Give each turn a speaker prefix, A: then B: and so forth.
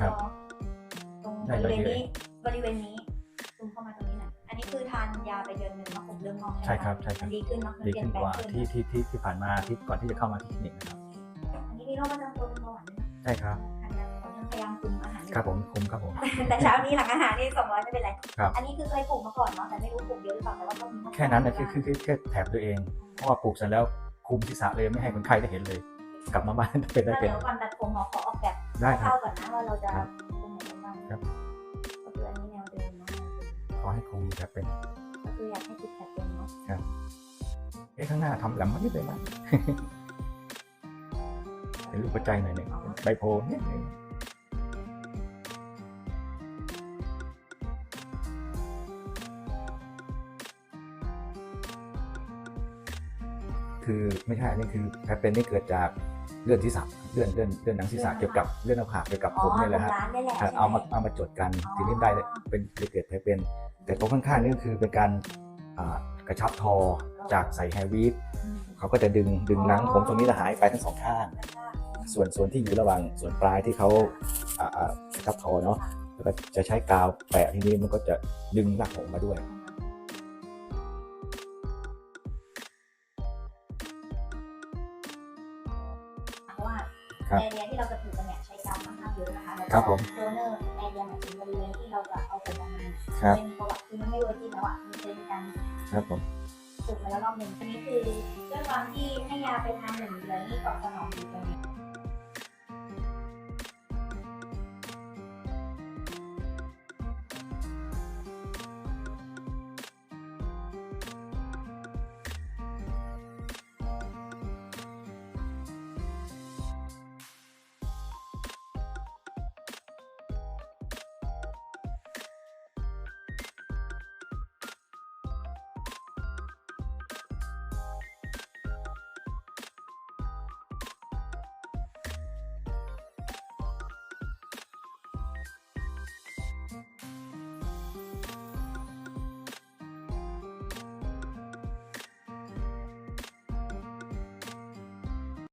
A: ครับ
B: ตรง
A: ได้
B: บริเวณ
A: เยอะ
B: นี้บริเวณนี้ซูมเข้ามาตรงนี้หน่อยอันนี้คือทานยาไปเดือนหนึ่งเนาะผมเริ่มงอก
A: ใช่ครับใช่ครับ
B: มันดีขึ้นเนาะมัน
A: ดี
B: เปลี่ย
A: ขึ้
B: น
A: น
B: แปล
A: ก
B: ง
A: ว่า
B: ขึ้น
A: ที่ที่ที่ที่ผ่านมาที่ก่อนที่จะเข้ามาที่คลินิกนะครับ
B: อันนี้มีโรคประจำตัวเป็นเบาหวานด้วยนะ
A: ใช่ครับ
B: ทานยาต่อเนื่องพยายามคุมอาหารอยู่
A: ครับผมคุมครับผม
B: แต่เช้านี้หลังอาหารนี่สองร้อยไม่เป็นไร
A: ครับ
B: อันนี้คือเคยปลูกมาก่อนเนาะแต่ไม่รู้ปลูกเยอะหรือเปล่าแต่ว่าก็มี
A: แค่นั้นนะคือคือคือแค่แถบตัวเองเพราะว่าปลูกเสร็จแล้วคุมศีรษะเลยไม่ให้คนไข้ได้เห็นเลย กลับมาบ้านเป็นได้
B: ถ้า
A: เป็น
B: เดี๋ยวก่อนตัดผมหมอขอออกแบบ
A: ได้ครั
B: เข้า
A: บ
B: ก่อนนะว่าเราจะ
A: ครับ
B: ตรงไหนกันบ้าง
A: ครับ
B: ก็คืออันนี้แนวเดิมเนาะ
A: ขอให้คุมแถบเป็น
B: ก็คืออยากให้ติดแผลเป็นเนาะ
A: เอ๊ะข้างหน้าทำแหลมมานิดเลยนะ เป็นรูปหัวใจหน่อยหนึ่งเป็นใบโพธิ์นิดหนึง คือไม่ใช่อันนี้คือแผลเป็นนี่เกิดจากเลือดที่สับเลือดเลือดเลือดหนังศีรษะเกี่ยวกับเลือดหน้าผากเกี่ยวกับผมนี่แหละฮะ
B: ร้านได้แหละ
A: เอ่อเอามาเอามาจดกันทีนี้ได้เป็นเกิดแผลเป็น แต่ตรงข้างๆนี่ก็คือเป็นการอ่ากระชับทอจากใส่แฮร์วีดเขาก็จะดึงดึงหนังผมตรงนี้จะหายไปทั้งสองข้าง ส่วนส่วนที่อยู่ระหว่างส่วนปลายที่เขาอ่าอ่ากระชับทอเนาะแล้วก็จะใช้กาวแปะทีนี้มันก็จะดึงรากผมออกมาด้วย
B: ว่า
A: ครับ
B: แอเรียที่เราจะปลูกกันเนี่ยใช้กาวค่อนข้างเยอะนะคะแล้ว
A: ครับผม
B: โดเนอร์แอเรียหมายถึงบริเวณที่เราจะเอาผมออกมา
A: ครับ
B: เป็นประวัติคือมันไม่เวอร์จินแล้วอะมันเป็นการ
A: ครับผม
B: ปลูกมาแล้วรอบหนึ่งอันนี้คือด้วยความที่ให้ยาไปทานหนึ่งเดือนนี่ตอบสนองดีตรงนี้